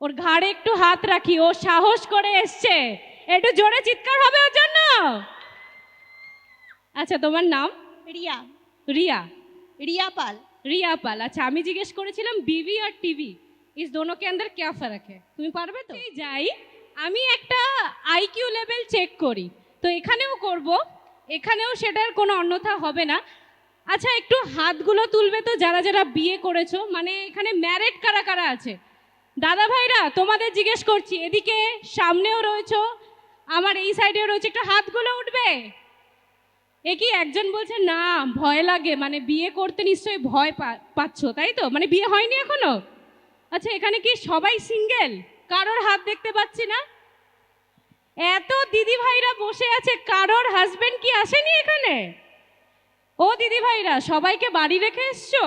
ওর ঘাড়ে একটু হাত রাখি ও সাহস করে এসছে। একটু জোরে চিৎকার হবে ওর জন্য। আচ্ছা তোমার নাম? রিয়া। রিয়া। রিয়া পাল। রিয়া পাল। আচ্ছা আমি জিজ্ঞেস করেছিলাম বিবি আর টিভি ইস দোনো কে আন্দার ক্যা ফারাক তুমি পারবে তো? যাই। আমি একটা আইকিউ লেভেল চেক করি। তো এখানেও করব এখানেও সেটার কোনো অন্যথা হবে না। আচ্ছা একটু হাতগুলো তুলবে তো যারা যারা বিয়ে করেছ মানে এখানে ম্যারেড কারা কারা আছে? দাদা ভাইরা তোমাদের জিজ্ঞেস করছি, এদিকে সামনেও রয়েছো, আমার এই সাইডেও রয়েছে, একটু হাতগুলো উঠবে? এ কি একজন বলছে, না, ভয় লাগে মানে বিয়ে করতে নিশ্চয়ই ভয় পাচ্ছ, তাই তো? মানে বিয়ে হয়নি এখনও? আচ্ছা এখানে কি সবাই সিঙ্গেল? কারোর হাত দেখতে পাচ্ছি না। এত দিদি ভাইরা বসে আছে, কারোর হাজবেন্ড কি আসেনি এখানে? ও দিদি ভাইরা সবাইকে বাড়ি রেখে এসছো?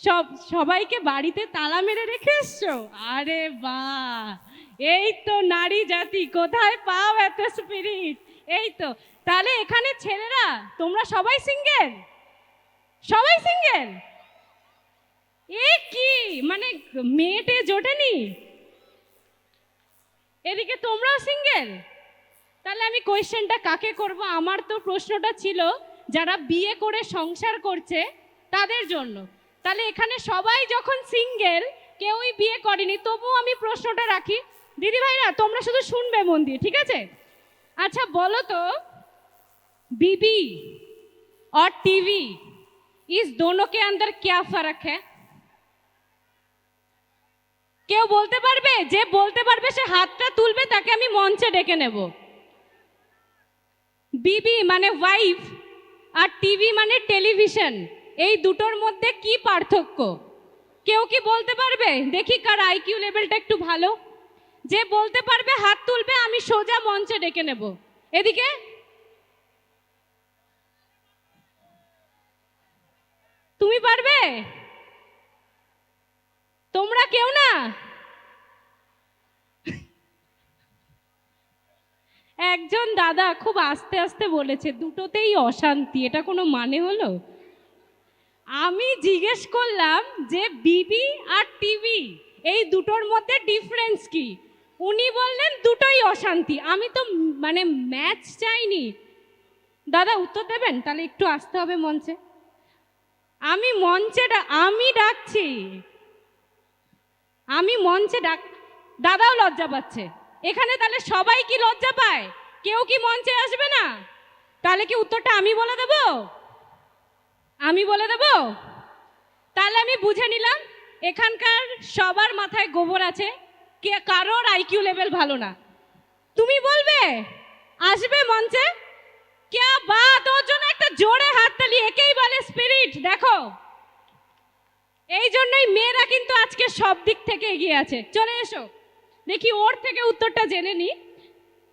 সব, সবাইকে বাড়িতে তালা মেরে রেখে এসছো? আরে বাহ! এই তো নারী জাতি, কোথায় পাও এত স্পিরিট এই তো, তাহলে এখানে ছেলেরা, তোমরা সবাই সিঙ্গেল সবাই সিঙ্গেল এ কি? মানে মেয়েটে জোটেনি? এদিকে তোমরাও সিঙ্গেল তাহলে আমি কোয়েশ্চেনটা কাকে করব? আমার তো প্রশ্নটা ছিল, যারা বিয়ে করে সংসার করছে, তাদের জন্য। তাহলে এখানে সবাই যখন সিঙ্গেল কেউই বিয়ে করেনি তবুও আমি প্রশ্নটা রাখি দিদি ভাইরা তোমরা শুধু শুনবে মন দিয়ে ঠিক আছে আচ্ছা বলো তো बीबी और टीवी इस दोनों के अंदर क्या फर्क है কেউ বলতে পারবে যে বলতে পারবে সে হাতটা তুলবে তাকে আমি মঞ্চে ডেকে নেব বিবি মানে ওয়াইফ আর টিভি মানে টেলিভিশন এই দুটোর মধ্যে কি পার্থক্য? কেউ কি বলতে পারবে? দেখি কার আইকিউ লেভেলটা একটু ভালো। যে বলতে পারবে হাত তুলবে, আমি সোজা মঞ্চে ডেকে নেব। এদিকে? তুমি পারবে? তোমরা কেউ না? একজন দাদা খুব আস্তে আস্তে বলেছে, দুটোতেই অশান্তি, এটা কোনো মানে হলো? আমি জিজ্ঞেস করলাম যে বিবি আর টিভি, এই দুটোর মধ্যে ডিফারেন্স কি? উনি বললেন দুটোই অশান্তি। আমি তো মানে ম্যাচ চাইনি। দাদা, উত্তর দেবেন? তাহলে একটু আসতে হবে মঞ্চে। আমি মঞ্চে আমি ডাকছি। আমি মঞ্চে ডাক দাদাও লজ্জা পাচ্ছে। এখানে তাহলে সবাই কি লজ্জা পায়? কেউ কি মঞ্চে আসবে না? তাহলে কি উত্তরটা আমি বলে দেব? আমি বলে দেব? তাহলে আমি বুঝে নিলাম, এখানকার সবার মাথায় গোবর আছে, কে কারোর আইকিউ লেভেল ভালো না। তুমি বলবে, আসবে মঞ্চে? কে বা তোর জন্য একটা জোরে হাততালি একেই বলে স্পিরিট দেখো। এই জন্যই মেয়েরা কিন্তু আজকে সব দিক থেকে এগিয়ে আছে। চলে এসো। দেখি ওর থেকে উত্তরটা জেনে নি।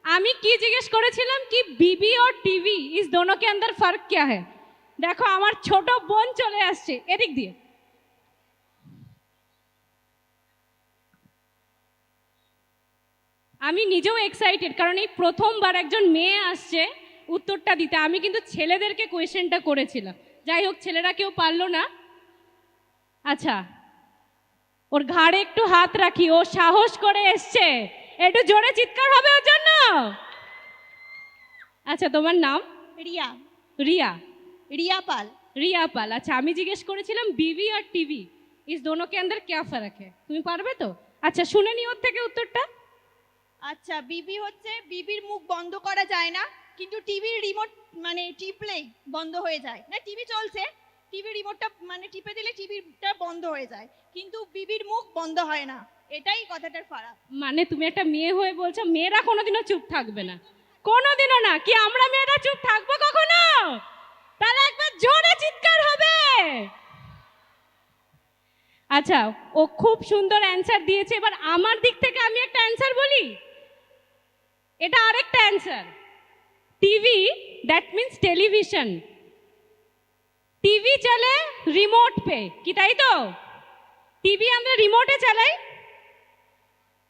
আমি কি জিজ্ঞেস করেছিলাম কি বিবি ও টিভি ইস দোনো কে অন্দর ফার্ক কে হ্যাঁ দেখো আমার ছোট বোন চলে আসছে। এদিক দিয়ে। আমি নিজেও এক্সাইটেড কারণ এই প্রথমবার একজন মেয়ে আসছে উত্তরটা দিতে। আমি কিন্তু ছেলেদেরকে কোয়েশ্চেনটা করেছিলাম। যাই হোক ছেলেরা কেউ পারল না। আচ্ছা ওর ঘাড়ে একটু হাত রাখি। ও সাহস করে এসছে। একটু জোরে চিৎকার হবে ওর জন্য। আচ্ছা তোমার নাম? রিয়া। রিয়া। রিয়া পাল রিয়া পাল আচ্ছা আমি জিজ্ঞেস করেছিলাম বিবি আর টিভি ইস দোনো কে আন্দার ক্যা ফারাক है তুমি পারবে তো? আচ্ছা শুনে নি ওর থেকে উত্তরটা। আচ্ছা বিবি হচ্ছে বিবির মুখ বন্ধ করা যায় না কিন্তু টিভির রিমোট মানে টিপলেই বন্ধ হয়ে যায়। না টিভি চলছে টিভি রিমোটটা মানে টিপে দিলে টিভিটা বন্ধ হয়ে যায় কিন্তু বিবির মুখ বন্ধ হয় না। এটাই কথাটার ফারাক। মানে তুমি একটা মেয়ে হয়ে বলছো মেয়েরা কোনোদিনও চুপ থাকবে না। কোনোদিনও না কি আমরা মেয়েরা চুপ থাকব কখনো তাহলে একবার জোরে চিৎকার হবে আচ্ছা ও খুব সুন্দর অ্যান্সার দিয়েছে। এবার আমার দিক থেকে আমি একটা অ্যান্সার বলি? এটা আরেকটা answer TV that means television TV চলে রিমোট পে কি তাই তো? টিভি আমরা রিমোটে চালাই,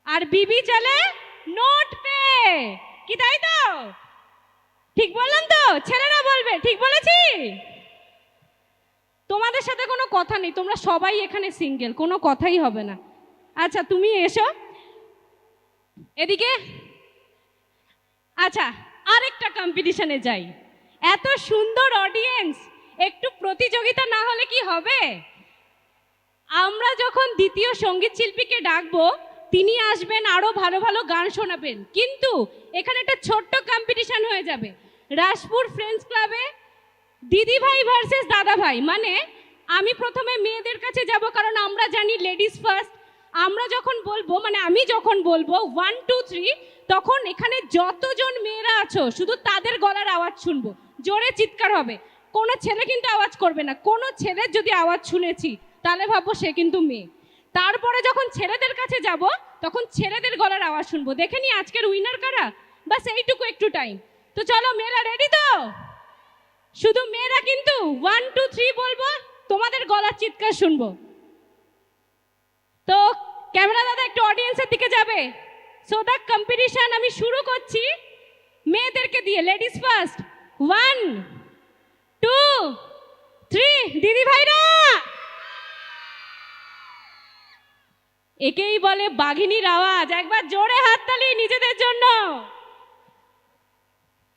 আর বিবি চলে নোট পে কি তাই তো? ঠিক বললাম তো? ছেলেরা বলবে, ঠিক বলেছি? তোমাদের সাথে কোনো কথা নেই, তোমরা সবাই এখানে সিঙ্গেল কোনো কথাই হবে না। আচ্ছা তুমি এসো। এদিকে। আচ্ছা আরেকটা কম্পিটিশনে যাই। এত সুন্দর অডিয়েন্স একটু প্রতিযোগিতা না হলে কি হবে? আমরা যখন দ্বিতীয় সংগীত শিল্পীকে ডাকবো, তিনি আসবেন, আরও ভালো ভালো গান শোনাবেন। কিন্তু এখানে একটা ছোট্ট কম্পিটিশন হয়ে যাবে। রাজপুর ফ্রেন্ডস ক্লাবে দিদি ভাই ভার্সেস দাদা ভাই মানে আমি প্রথমে মেয়েদের কাছে যাব, কারণ আমরা জানি লেডিস ফার্স্ট আমরা যখন বলব মানে আমি যখন বলব ওয়ান টু থ্রি তখন এখানে যতজন মেয়েরা আছো, শুধু তাদের গলার আওয়াজ শুনব। জোরে চিৎকার হবে। কোনো ছেলে কিন্তু আওয়াজ করবে না। কোনো ছেলের যদি আওয়াজ শুনেছি, তাহলে ভাববো সে কিন্তু মেয়ে। তারপরে যখন ছেলেদের কাছে যাব, তখন ছেলেদের গলার আওয়াজ শুনব। দেখে নি আজকের উইনার কারা? বাস এইটুকু একটু টাইম তো চলো, মেয়েরা রেডি তো? শুধু মেয়েরা কিন্তু ওয়ান টু থ্রি বলব, তোমাদের গলার চিৎকার শুনব। তো ক্যামেরা দাদা একটু অডিয়েন্সের দিকে যাবে। সো দ্য কম্পিটিশন আমি শুরু করছি মেয়েদেরকে দিয়ে। Ladies first one two three দিদি ভাইরা! একেই বলে বাঘিনীর আওয়াজ, একবার জোরে হাততালি নিজেদের জন্য।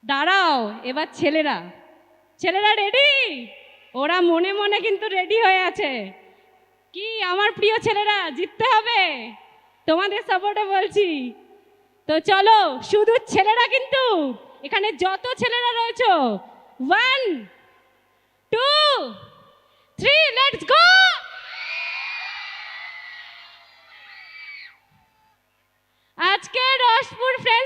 দাঁড়াও, এবার ছেলেরা। ছেলেরা রেডি ওরা মনে মনে কিন্তু রেডি হয়ে আছে। কি, আমার প্রিয় ছেলেরা, জিততে হবে? তোমাদের সাপোর্টে বলছি। তো চলো, শুধু ছেলেরা কিন্তু, এখানে যত ছেলেরা রয়েছে one two three let's go আজকে রসপুর ফ্রেন্ডস